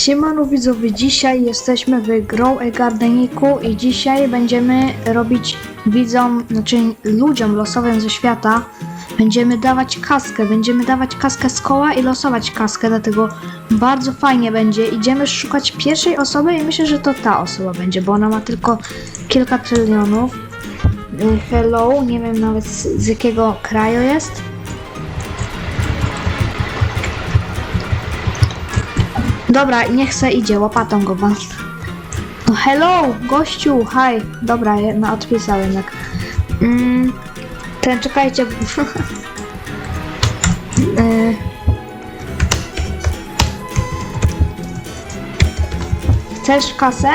Siemano widzowie, dzisiaj jesteśmy w Grow a Gardeniku i dzisiaj będziemy robić widzom, znaczy ludziom losowym ze świata będziemy dawać kaskę, będziemy dawać kaskę z koła i losować kaskę, dlatego bardzo fajnie będzie. Idziemy szukać pierwszej osoby i myślę, że to ta osoba będzie, bo ona ma tylko kilka trylionów. Hello, nie wiem nawet z, z jakiego kraju jest. Dobra, niech se idzie, łopatą go was. No hello, gościu, hi. Dobra, no, odpisał jednak. Mm, ten, czekajcie. y, Chcesz kasę?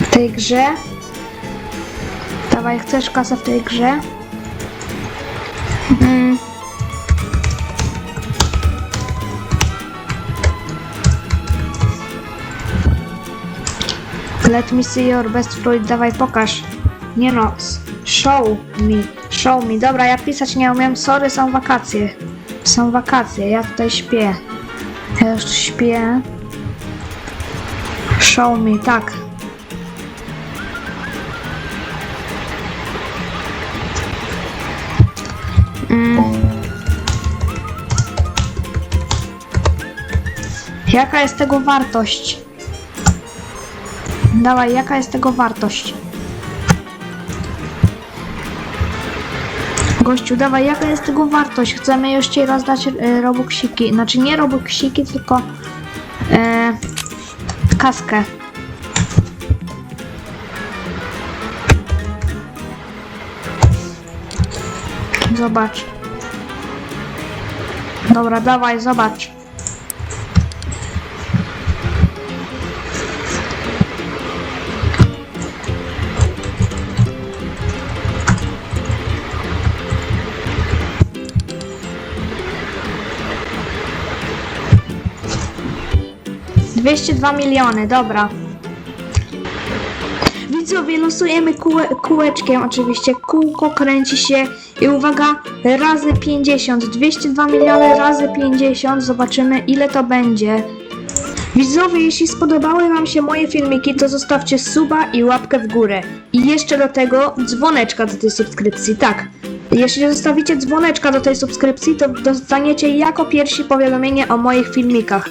W tej grze? Dawaj, chcesz kasę w tej grze? Mm. Let me see your best fruit, dawaj pokaż. Nie no, show me, show me. Dobra, ja pisać nie umiem, sorry, są wakacje. Są wakacje, ja tutaj śpię. Ja już śpię. Show me, tak. Mm. Jaka jest tego wartość? Dawaj, jaka jest tego wartość? Gościu, dawaj, jaka jest tego wartość? Chcemy już ci rozdać e, robuxiki. Znaczy nie robuxiki, tylko e, kaskę. Zobacz. Dobra, dawaj, zobacz. Dwieście dwa miliony, dobra. Widzowie, losujemy kółe, kółeczkiem oczywiście. Kółko kręci się i uwaga, razy 50. 202 miliony razy 50. Zobaczymy ile to będzie. Widzowie, jeśli spodobały Wam się moje filmiki, to zostawcie suba i łapkę w górę. I jeszcze do tego dzwoneczka do tej subskrypcji, tak. Jeśli zostawicie dzwoneczka do tej subskrypcji, to dostaniecie jako pierwsi powiadomienie o moich filmikach.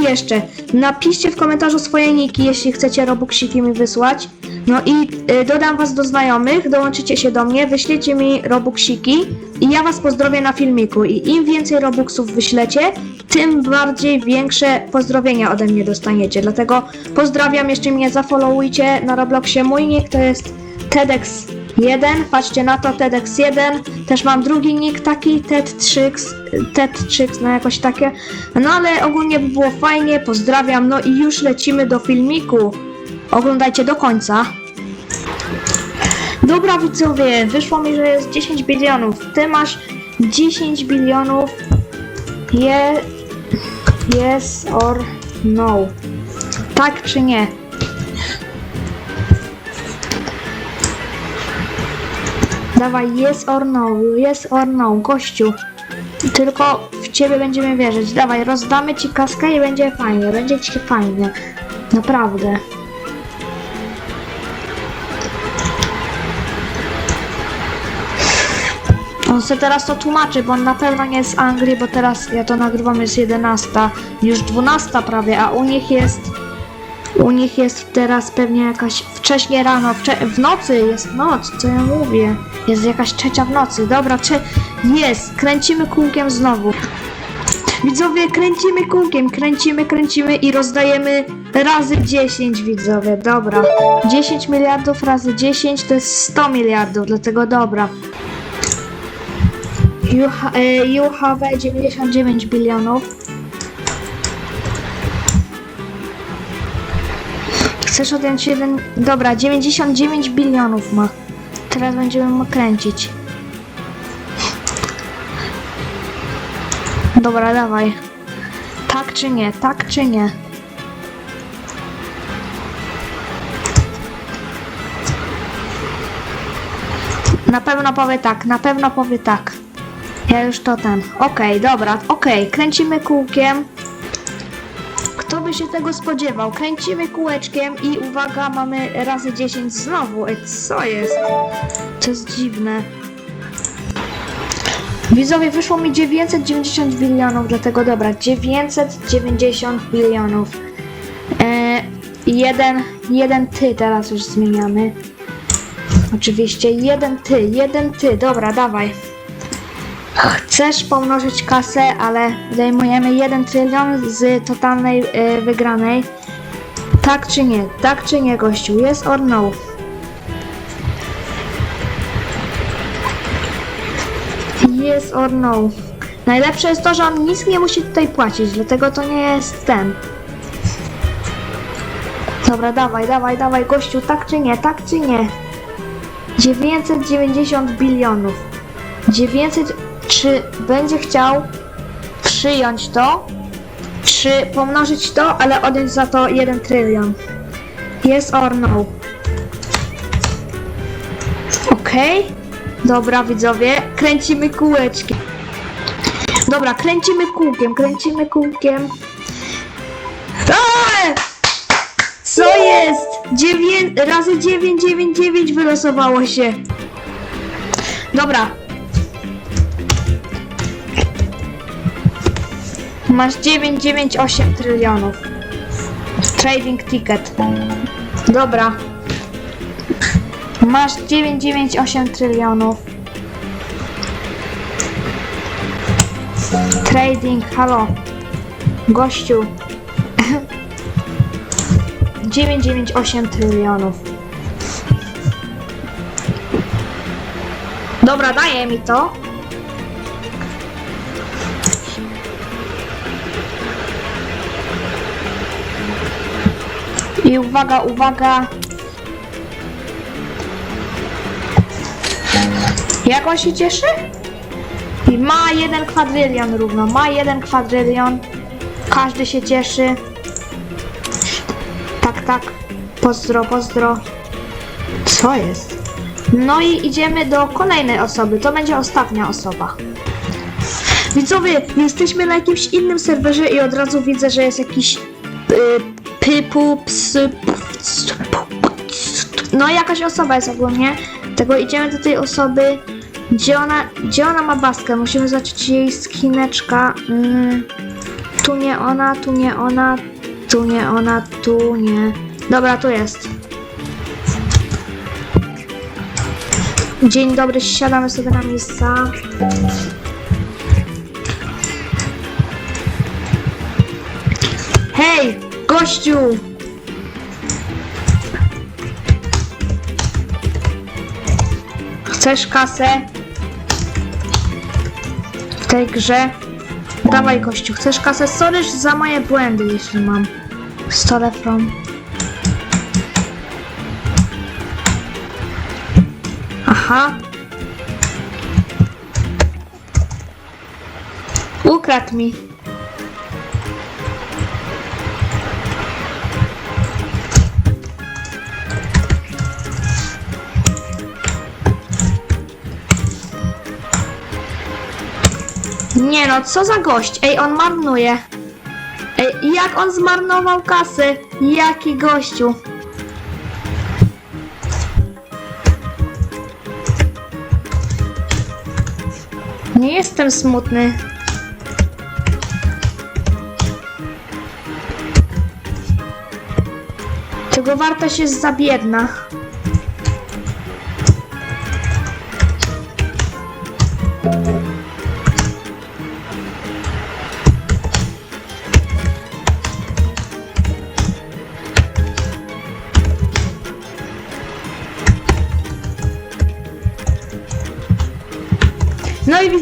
I jeszcze, napiszcie w komentarzu swoje niki, jeśli chcecie robuxiki mi wysłać. No i y, dodam was do znajomych, dołączycie się do mnie, wyślecie mi robuxiki i ja was pozdrowię na filmiku. I im więcej robuxów wyślecie, tym bardziej większe pozdrowienia ode mnie dostaniecie. Dlatego pozdrawiam, jeszcze mnie zafollowujcie na Robloxie. Mój nick to jest TEDx1, patrzcie na to, TEDx1. Też mam drugi nick taki, TED3X, TED3X, no jakoś takie. No ale ogólnie by było fajnie, pozdrawiam. No i już lecimy do filmiku. Oglądajcie do końca. Dobra widzowie, wyszło mi, że jest 10 bilionów. Ty masz 10 bilionów. Je... Yes or no. Tak czy nie? Dawaj, yes or no, yes or no, gościu. Tylko w ciebie będziemy wierzyć. Dawaj, rozdamy ci kaskę i będzie fajnie, będzie ci fajnie. Naprawdę. On se teraz to tłumaczy, bo on na pewno nie jest z Anglii, bo teraz ja to nagrywam jest 11, już 12 prawie, a u nich jest u nich jest teraz pewnie jakaś wcześnie rano, wcze w nocy jest noc, co ja mówię. Jest jakaś trzecia w nocy. Dobra, cze jest, kręcimy kółkiem znowu. Widzowie, kręcimy kółkiem, kręcimy, kręcimy i rozdajemy razy 10 widzowie, dobra. 10 miliardów razy 10 to jest 100 miliardów, dlatego dobra. You, ha you have 99 bilionów. Chcesz odjąć jeden... Dobra, 99 bilionów ma. Teraz będziemy mu kręcić. Dobra, dawaj. Tak czy nie, tak czy nie? Na pewno powie tak, na pewno powie tak. Ja już to ten. Okej, dobra, okej, kręcimy kółkiem. Kto by się tego spodziewał? Kręcimy kółeczkiem i uwaga, mamy razy 10 znowu. Co jest? To jest dziwne. Widzowie, wyszło mi 990 bilionów, dlatego dobra, 990 bilionów. E, jeden, jeden ty teraz już zmieniamy. Oczywiście, jeden ty, jeden ty, dobra, dawaj. Chcesz pomnożyć kasę, ale zajmujemy 1 trylion z totalnej y, wygranej. Tak czy nie? Tak czy nie, gościu? Yes or no? Yes or no? Najlepsze jest to, że on nic nie musi tutaj płacić, dlatego to nie jest ten. Dobra, dawaj, dawaj, dawaj, gościu, tak czy nie? Tak czy nie? 990 bilionów. 900. Czy będzie chciał przyjąć to? Czy pomnożyć to, ale odjąć za to 1 trylion? Yes or no? Okej. Dobra, widzowie, kręcimy kółeczki. Dobra, kręcimy kółkiem, kręcimy kółkiem. Eee! Co jest? Dziewię... Razy 999 wylosowało się. Dobra. Masz 998 trylionów. Trading ticket. Dobra. Masz 998 trylionów. Trading, halo. Gościu. 998 trylionów. Dobra, daje mi to. I uwaga, uwaga. Jak on się cieszy? I ma jeden kwadrylion równo, ma jeden kwadrylion. Każdy się cieszy. Tak, tak. Pozdro, pozdro. Co jest? No i idziemy do kolejnej osoby. To będzie ostatnia osoba. Widzowie, jesteśmy na jakimś innym serwerze i od razu widzę, że jest jakiś y, pypu, psy, no jakaś osoba jest ogólnie. Tego idziemy do tej osoby. Gdzie ona, gdzie ona ma baskę? Musimy zobaczyć jej skineczka. Mm, tu nie ona, tu nie ona, tu nie ona, tu nie. Dobra, tu jest. Dzień dobry, siadamy sobie na miejsca. Gościu! Chcesz kasę? W tej grze? Dawaj gościu, chcesz kasę? Sorry za moje błędy, jeśli mam. Stole from. Aha. Ukradł mi. Nie no, co za gość? Ej, on marnuje. Ej, jak on zmarnował kasę? Jaki gościu? Nie jestem smutny. Tego wartość jest za biedna.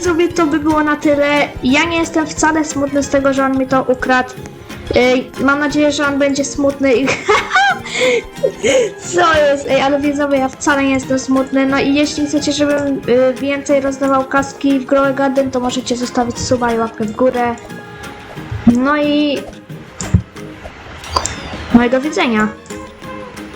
Widzowie, to by było na tyle. Ja nie jestem wcale smutny z tego, że on mi to ukradł. Ej, mam nadzieję, że on będzie smutny i... Co jest? Ej, ale widzowie, ja wcale nie jestem smutny. No i jeśli chcecie, żebym y, więcej rozdawał kaski w Grow Garden, to możecie zostawić suba i łapkę w górę. No i... No i do widzenia.